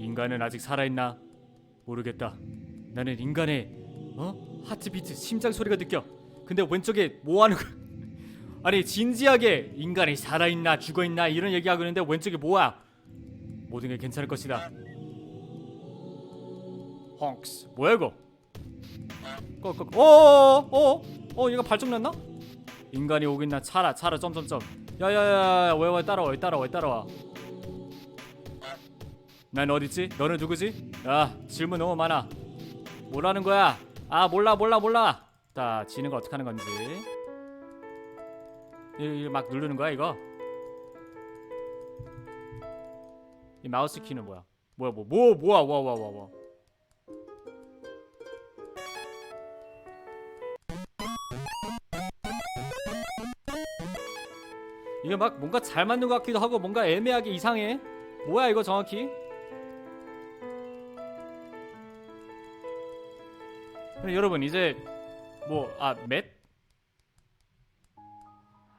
인간은 아직 살아있나? 모르겠다. 나는 인간의 어 하트비트 심장 소리가 느껴. 근데 왼쪽에 뭐 하는 거야? 아니 진지하게 인간이 살아있나 죽어있나 이런 얘기하고 있는데 왼쪽에 뭐야? 모든 게 괜찮을 것이다. 헝스 뭐야 이거? 꺼꺼 어어어 어 얘가 발정 났나? 인간이 오겠나 차라 차라 점점점 야야야 왜왜 따라와 왜 따라와 왜 따라와 난 어딨지? 너는 누구지? 야 질문 너무 많아 뭐라는 거야? 아 몰라 몰라 몰라 자 지는 거 어떻게 하는 건지 이막 누르는 거야 이거? 이 마우스 키는 뭐야? 뭐야 뭐 뭐 뭐야 뭐야 뭐야 뭐야 뭐야 이게 막 뭔가 잘 맞는 것 같기도 하고 뭔가 애매하게 이상해 뭐야 이거 정확히 그럼 여러분 이제 뭐아 맷?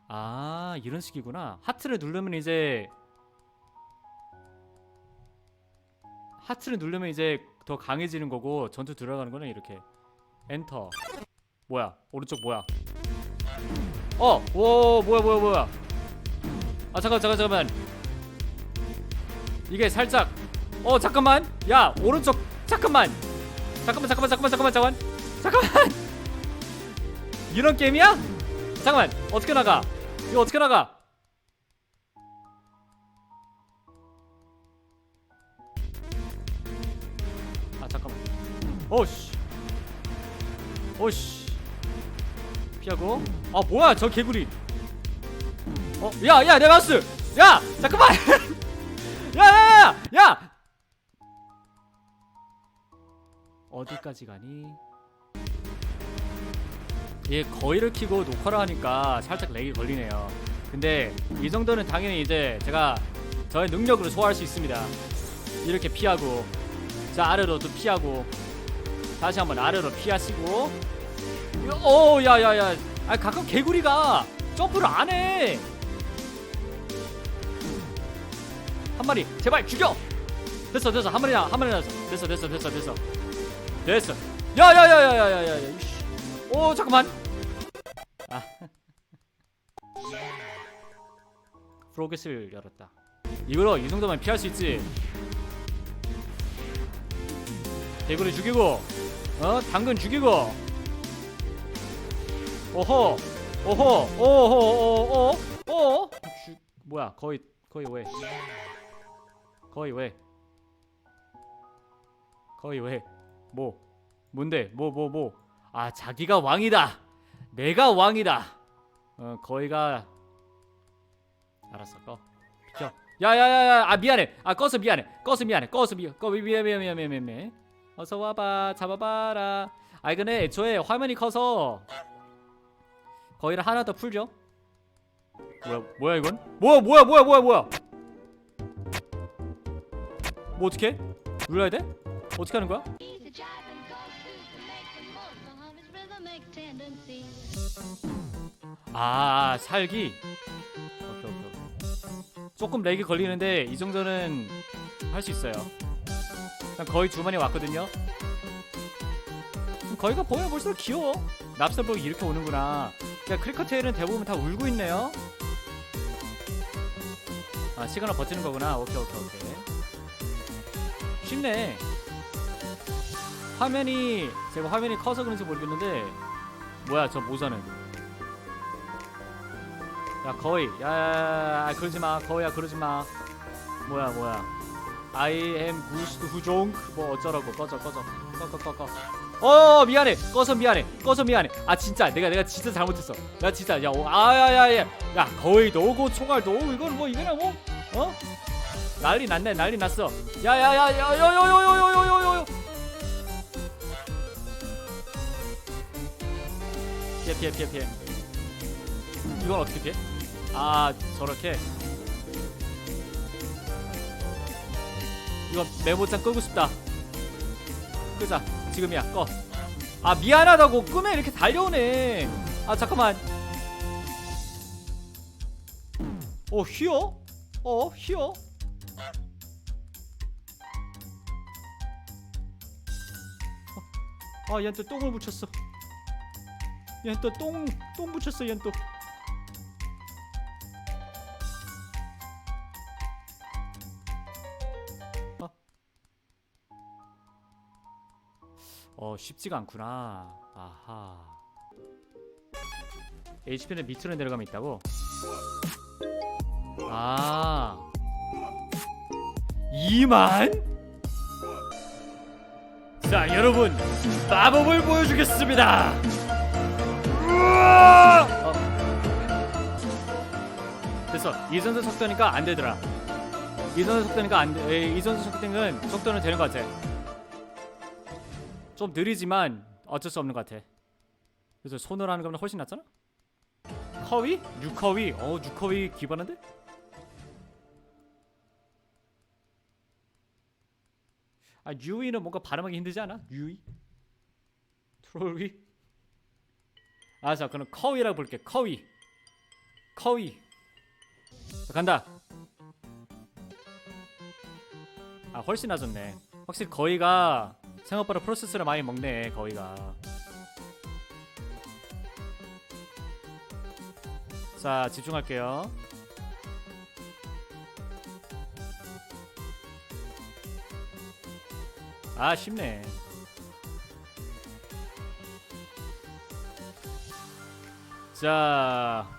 아 이런 식이구나. 하트를 누르면 이제 하트를 누르면 이제 더 강해지는 거고 전투 들어가는 거는 이렇게. 엔터. 뭐야? 오른쪽 뭐야? 어! 오 뭐야 뭐야 뭐야? 아 잠깐 잠깐 잠깐만. 이게 살짝 어 잠깐만. 야 오른쪽 잠깐만. 잠깐만 잠깐만 잠깐만 잠깐만 잠깐만 잠깐만 이런 게임이야? 잠깐만 어떻게 나가 이거 어떻게 나가 아 잠깐만 오씨 오씨 피하고 아 뭐야 저 개구리 어, 야, 야, 내 마우스. 야, 잠깐만. 야, 야, 야, 야. 어디까지 가니? 예, 거의를 키고 녹화를 하니까 살짝 렉이 걸리네요. 근데 이 정도는 당연히 이제 제가 저의 능력으로 소화할 수 있습니다. 이렇게 피하고 자 아래로도 피하고 다시 한번 아래로 피하시고 어, 오 야야야 아 가끔 개구리가 점프를 안 해. 한 마리 제발 죽여. 됐어 됐어 한 마리나 한 마리나 됐어 됐어 됐어 됐어 됐어. 됐어. 야, 야, 야, 야, 야, 야, 야, 야, 오 잠깐만. 프로게스를 열었다 이거로 이 정도만 피할 수 있지 개구리 죽이고 어 당근 죽이고 오호 오호 오호 오오 뭐야 거의 거의 왜 거의 왜? 거의 왜? 뭐? 뭔데? 뭐 뭐 뭐? 아 자기가 왕이다. 내가 왕이다. 어 거의가 알았어 꺼. 비켜. 야야야야 아 미안해. 아 꺼서 미안해. 꺼서 미안해. 꺼서 미안. 꺼 미안 미안 미안 미안 미안. 어서 와봐 잡아봐라. 아이 근데 애초에 화면이 커서 거의를 하나 더 풀죠. 뭐야 뭐야 이건? 뭐야 뭐야 뭐야 뭐야 뭐야? 뭐 어떻게? 눌러야 돼? 어떻게 하는 거야? Tendency. 아 살기. 오케이 오케이. 조금 렉이 걸리는데 이 정도는 할 수 있어요. 거의 주머니 왔거든요. 거의가 보면 볼수록 귀여워. 납설복이 이렇게 오는구나. 야 크리커테일은 대부분 다 울고 있네요. 아 시간을 버티는 거구나. 오케이 오케이 오케이. 쉽네. 화면이 제가 화면이 커서 그런지 모르겠는데 뭐야 저 모자는 야 거의 야 그러지 마 거의야 그러지 마 뭐야 뭐야 I am 구스트 후종 뭐 어쩌라고 꺼져 꺼져 꺼 꺼 꺼꺼 어 미안해 꺼서 미안해 꺼서 미안해 아 진짜 내가 내가 진짜 잘못했어 나 진짜 야 어, 아야야야 야 거의 너고 총알 너 이건 뭐 이거나 뭐 어? 난리 났네 난리 났어 야야야야야야야야야야야야 피해 피해 피해 피해 이건 어떻게 피해? 아 저렇게? 이거 메모장 끄고 싶다. 끄자. 지금이야. 꺼아 미안하다고 꿈에 이렇게 달려오네. 아 잠깐만. 어 휘어? 어 휘어? 어, 아 얘한테 똥을 붙였어. 얘한테 똥 똥 붙였어 얘한테 어, 쉽지가 않구나. 아하. HP는 밑으로 내려가면 있다고? 아. 2만? 자, 여러분. 마법을 보여주겠습니다. 어. 됐어. 이선수 속도니까 안 되더라. 이선수 속도니까 안 돼. 에이, 이선수 속도는 되는 것 같아. 좀 느리지만 어쩔 수 없는 것 같아. 그래서 손으로 하는 거면 훨씬 낫잖아. 커위? 뉴커위? 어, 뉴커위 기반한데? 아, 뉴이는 뭔가 발음하기 힘들지 않아? 뉴이? 트롤위? 아, 자, 그럼 커위라고 볼게. 커위. 커위. 자, 간다. 아, 훨씬 나아졌네. 확실히 거위가 생각보다 프로세스를 많이 먹네. 거위가. 자, 집중할게요. 아, 쉽네. 자,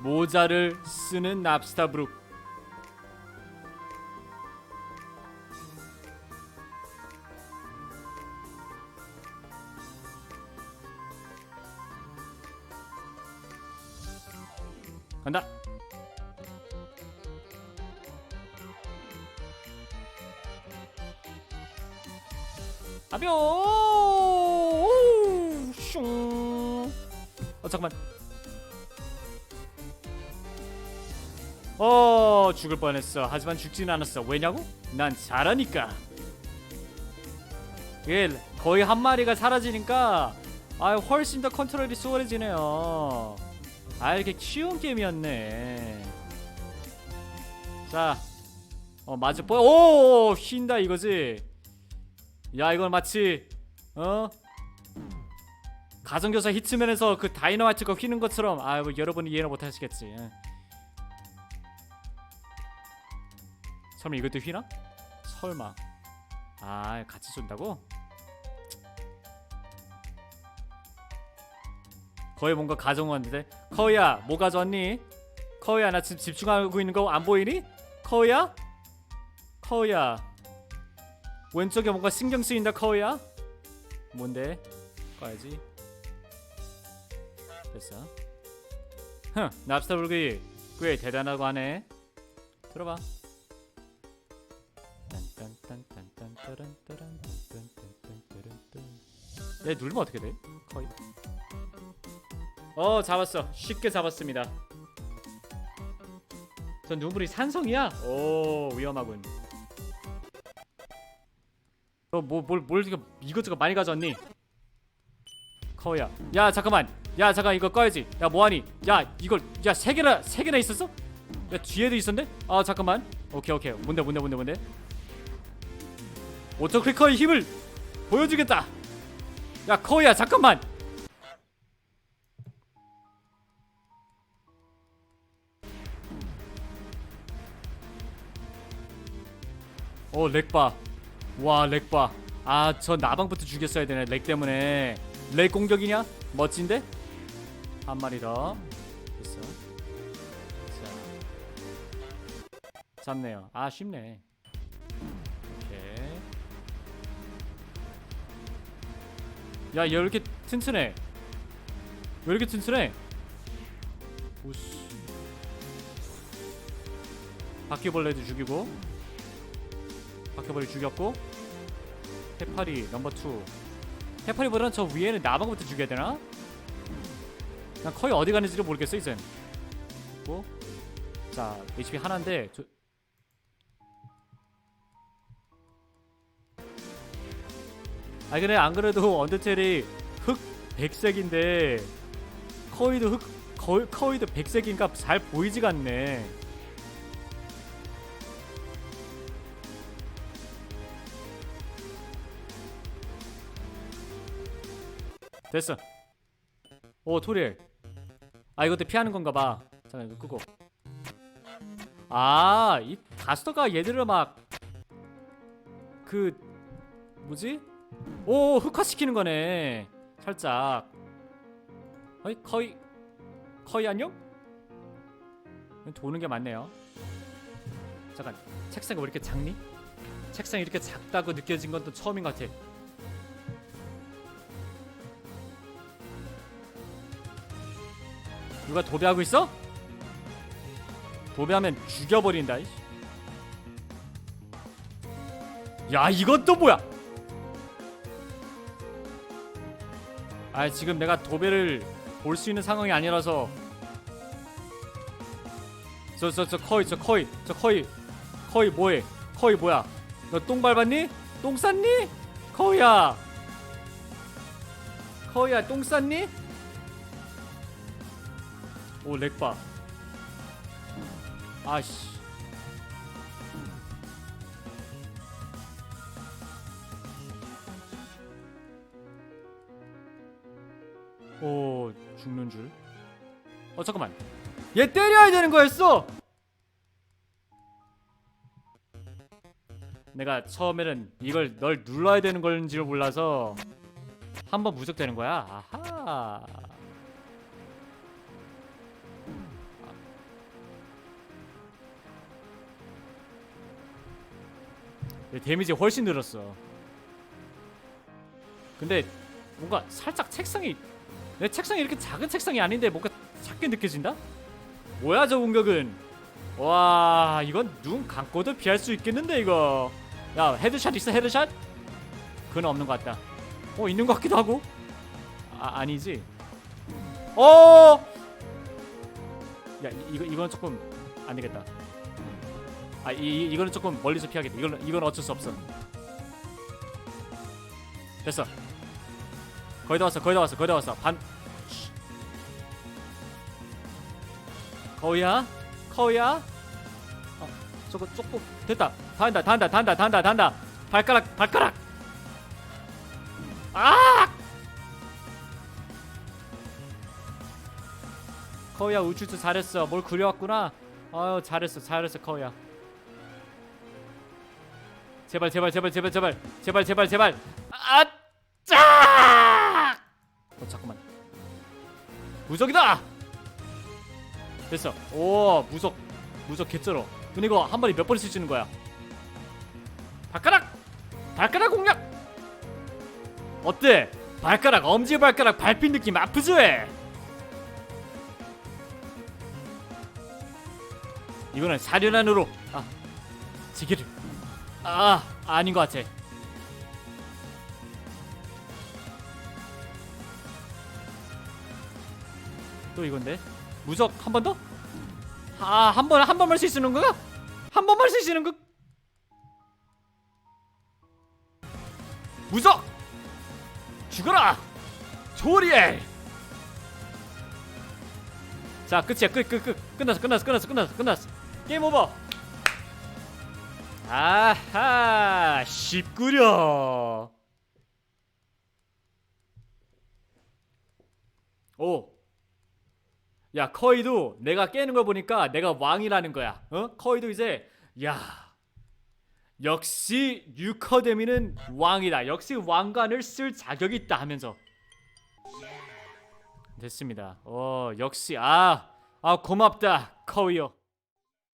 모자를 쓰는 납스타브룩. 어 잠깐만. 어 죽을 뻔했어. 하지만 죽진 않았어. 왜냐고? 난 잘하니까. 이게 거의 한 마리가 사라지니까 아 훨씬 더 컨트롤이 수월해지네요. 아 이렇게 쉬운 게임이었네. 자, 어 맞아 보여. 오 휜다 이거지. 야 이건 마치 어 가정교사 히트맨에서 그 다이너마이트가 휘는 것처럼 아 뭐 여러분이 이해를 못하시겠지. 응. 설마 이것도 휘나? 설마. 아 같이 쏜다고? 거의 뭔가 가정원인데 커야 뭐 가져왔니? 커야 나 지금 집중하고 있는 거 안 보이니? 커야? 커야 왼쪽에 뭔가 신경 쓰인다 커야? 뭔데? 꺼야지 됐어? 흥 납스타 불기 꽤 대단하고 하네. 들어봐. 얘 누르면 어떻게 돼? 거의. 어 잡았어. 쉽게 잡았습니다. 전 눈물이 산성이야? 오 위험하군. 너뭐뭘뭘 뭘 이것저것 많이 가져왔니? 커야. 야 잠깐만 야 잠깐 이거 꺼야지. 야 뭐하니? 야 이걸 야 세 개나 세 개나 있었어? 야 뒤에도 있었네? 아 잠깐만. 오케이 오케이. 뭔데 뭔데 뭔데 뭔데? 오토 클리커의 힘을 보여주겠다. 야 커야 잠깐만. 어 렉봐. 와 렉봐. 아저 나방부터 죽였어야 되네 렉 때문에. 렉 공격이냐? 멋진데 한 마리 더 됐어. 자. 잡네요. 아 쉽네. 오케이. 야얘 왜 이렇게 튼튼해. 왜 이렇게 튼튼해. 오씨 바퀴벌레도 죽이고. 바퀴벌레 죽였고. 해파리 넘버 2 해파리보다는 저 위에는 나방부터 죽여야 되나? 난 거의 어디 가는지를 모르겠어 이젠 뭐? 자 HP 하나인데 저... 아 그래 안 그래도 언더텔이 흑 백색인데 커이도 흑 거, 커이도 백색인가 잘 보이지가 않네 됐어. 오 토리엘. 아 이것도 피하는 건가 봐. 잠깐 이거 끄고. 아이 가스터가 얘들을 막 그 뭐지? 오 흑화시키는 거네. 살짝. 어이 거의 거의 안녕? 도는 게 많네요. 잠깐 책상이 왜 이렇게 작니? 책상이 이렇게 작다고 느껴진 건 또 처음인 것 같아. 누가 도배하고 있어? 도배하면 죽여버린다. 이씨. 야 이건 또 뭐야? 아 지금 내가 도배를 볼 수 있는 상황이 아니라서 저 저 저 커이 저 커이 저 커이 커이 뭐해? 커이 뭐야? 너 똥 밟았니? 똥 쌌니? 커이야 커이야 똥 쌌니? 오 렉바 아씨 오 죽는 줄. 어 잠깐만. 얘 때려야 되는 거였어. 내가 처음에는 이걸 널 눌러야 되는 건지를 몰라서 한번 무적되는 거야. 아하. 데미지 훨씬 늘었어. 근데 뭔가 살짝 책상이 내 책상이 이렇게 작은 책상이 아닌데 뭔가 작게 느껴진다? 뭐야 저 공격은? 와 이건 눈 감고도 피할 수 있겠는데 이거 야 헤드샷 있어 헤드샷? 그건 없는 것 같다 어 있는 것 같기도 하고 아 아니지 어! 야 이- 이거 이건 조금 안 되겠다 아 이, 이 이거는 조금 멀리서 피하겠다. 이건 이건 어쩔 수 없어. 됐어. 거의 다 왔어 거의 다 왔어 거의 다 왔어. 반. 쉿. 거우야? 거우야? 어 저거 조금. 됐다. 단다 단다 단다 단다 단다. 발가락 발가락! 아! 거우야 우주도 잘했어. 뭘 그려왔구나? 아유 잘했어 잘했어 거우야 제발 제발 제발 제발 제발 제발 제발 제발 아 짝! 어 잠깐만. 무적이다. 됐어. 오 무적 무적 개쩔어. 근데 이거 한 번에 몇 번을 있는 거야? 발가락 발가락 공략. 어때? 발가락 엄지 발가락 밟힌 느낌 아프지? 이거는 사륜안으로 아 지게를 아 아닌 것 같아. 또 이건데 무적 한 번 더? 아 한 번 한 번만 있는 거야? 한 번만 있는 거? 무적 죽어라 조리엘 자 끝이야 끝끝끝 끝났어 끝났어 끝났어 끝났어 끝났어 게임 오버 아하 쉽구려 오 야 커이도 내가 깨는 걸 보니까 내가 왕이라는 거야. 어? 커이도 이제 야 역시 유커데미는 왕이다. 역시 왕관을 쓸 자격이 있다 하면서 됐습니다. 어 역시 아아 고맙다 커이요.